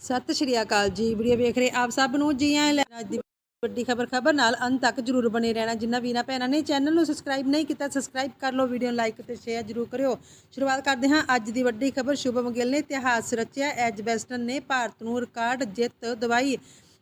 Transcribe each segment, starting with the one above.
ਸਤਿ ਸ਼੍ਰੀ ਅਕਾਲ ਜੀ, ਵੀਡੀਓ ਵੇਖ ਰਹੇ ਆਪ ਸਭ ਨੂੰ, ਜੀ ਆਇਆਂ ਅੱਜ ਦੀ ਵੱਡੀ ਖਬਰ ਖਬਰ ਨਾਲ ਅੰਤ ਤੱਕ ਜਰੂਰ ਬਣੇ ਰਹਿਣਾ। ਜਿੰਨਾ ਵੀਰਾਂ ਭੈਣਾਂ ਨੇ ਚੈਨਲ ਨੂੰ ਸਬਸਕ੍ਰਾਈਬ ਨਹੀਂ ਕੀਤਾ ਸਬਸਕ੍ਰਾਈਬ ਕਰ ਲਓ, ਵੀਡੀਓ ਨੂੰ ਲਾਈਕ ਤੇ ਸ਼ੇਅਰ ਜਰੂਰ ਕਰਿਓ। ਸ਼ੁਰੂਆਤ ਕਰਦੇ ਹਾਂ ਅੱਜ ਦੀ ਵੱਡੀ ਖਬਰ। ਸ਼ੁਭਮ ਗਿੱਲ ਨੇ ਇਤਿਹਾਸ ਰਚਿਆ ਐਜ ਨੇ ਭਾਰਤ ਨੂੰ ਰਿਕਾਰਡ ਜਿੱਤ ਦਵਾਈ।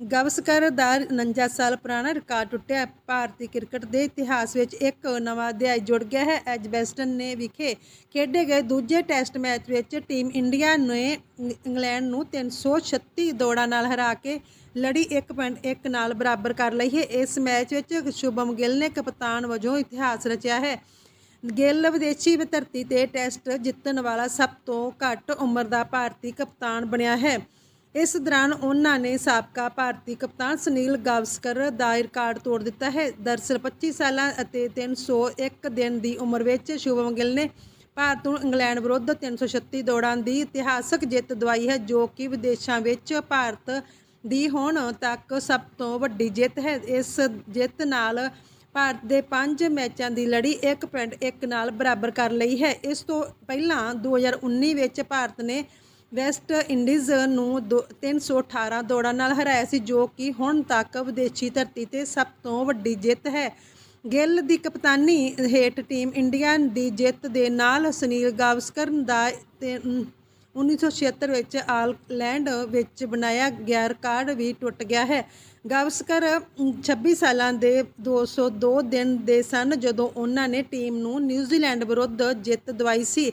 ਗਵਸਕਰ ਦਾ 49 ਸਾਲ ਪੁਰਾਣਾ ਰਿਕਾਰਡ ਟੁੱਟਿਆ। ਭਾਰਤੀ ਕ੍ਰਿਕਟ ਦੇ ਇਤਿਹਾਸ ਵਿੱਚ ਇੱਕ ਨਵਾਂ ਅਧਿਆਇ ਜੁੜ ਗਿਆ ਹੈ। ਐਜ ਵੈਸਟਰਨ ਨੇ ਵਿਖੇ ਖੇਡੇ ਗਏ ਦੂਜੇ ਟੈਸਟ ਮੈਚ ਵਿੱਚ ਟੀਮ ਇੰਡੀਆ ਨੇ ਇੰਗਲੈਂਡ ਨੂੰ 336 ਦੌੜਾਂ ਨਾਲ ਹਰਾ ਕੇ ਲੜੀ 1.1 ਨਾਲ ਬਰਾਬਰ ਕਰ ਲਈ ਹੈ। ਇਸ ਮੈਚ ਵਿੱਚ ਸ਼ੁਭਮ ਗਿੱਲ ਨੇ ਕਪਤਾਨ ਵਜੋਂ ਇਤਿਹਾਸ ਰਚਿਆ ਹੈ। ਗਿੱਲ ਵਿਦੇਸ਼ੀ ਧਰਤੀ ਤੇ ਟੈਸਟ ਜਿੱਤਣ ਵਾਲਾ ਸਭ ਤੋਂ ਘੱਟ ਉਮਰ ਦਾ ਭਾਰਤੀ ਕਪਤਾਨ ਬਣਿਆ ਹੈ। ਇਸ ਦੌਰਾਨ ਉਹਨਾਂ ਨੇ ਸਾਬਕਾ ਭਾਰਤੀ ਕਪਤਾਨ ਸੁਨੀਲ ਗਾਵਸਕਰ ਦਾ ਰਿਕਾਰਡ ਤੋੜ ਦਿੱਤਾ ਹੈ। ਦਰਅਸਲ 25 ਸਾਲਾਂ ਅਤੇ 301 ਦਿਨ ਦੀ ਉਮਰ ਵਿੱਚ ਸ਼ੁਭਮ ਗਿੱਲ ਨੇ ਭਾਰਤ ਨੂੰ ਇੰਗਲੈਂਡ ਵਿਰੁੱਧ 336 ਦੌੜਾਂ ਦੀ ਇਤਿਹਾਸਕ ਜਿੱਤ ਦਵਾਈ ਹੈ, ਜੋ ਕਿ ਵਿਦੇਸ਼ਾਂ ਵਿੱਚ ਭਾਰਤ ਦੀ ਹੁਣ ਤੱਕ ਸਭ ਤੋਂ ਵੱਡੀ ਜਿੱਤ ਹੈ। ਇਸ ਜਿੱਤ ਨਾਲ ਭਾਰਤ ਦੇ 5 ਮੈਚਾਂ ਦੀ ਲੜੀ 1.1 ਨਾਲ ਬਰਾਬਰ ਕਰ ਲਈ ਹੈ। ਇਸ ਤੋਂ ਪਹਿਲਾਂ 2019 ਵਿੱਚ ਭਾਰਤ ਨੇ ਵੈਸਟ ਇੰਡੀਜ਼ ਨੂੰ ਦੋ- 318 ਦੌੜਾਂ ਨਾਲ ਹਰਾਇਆ ਸੀ ਜੋ ਕਿ ਹੁਣ ਤੱਕ ਵਿਦੇਸ਼ੀ ਧਰਤੀ ਤੇ ਸਭ ਤੋਂ ਵੱਡੀ ਜਿੱਤ ਹੈ। ਗਿੱਲ ਦੀ ਕਪਤਾਨੀ ਹੇਠ ਟੀਮ ਇੰਡੀਆ ਦੀ ਜਿੱਤ ਦੇ ਨਾਲ ਸੁਨੀਲ ਗਾਵਸਕਰ ਦਾ ਤੇ, ਅਮ, 1976 ਵਿੱਚ ਆਲੈਂਡ ਵਿੱਚ ਬਣਾਇਆ ਗਿਆ ਰਿਕਾਰਡ ਵੀ ਟੁੱਟ ਗਿਆ ਹੈ। ਗਾਵਸਕਰ ਅਮ, 26 ਸਾਲਾਂ ਦੇ 202 ਦਿਨ ਦੇ ਸਨ ਜਦੋਂ ਉਹਨਾਂ ਨੇ ਟੀਮ ਨੂੰ ਨਿਊਜ਼ੀਲੈਂਡ ਵਿਰੁੱਧ ਜਿੱਤ ਦਵਾਈ ਸੀ।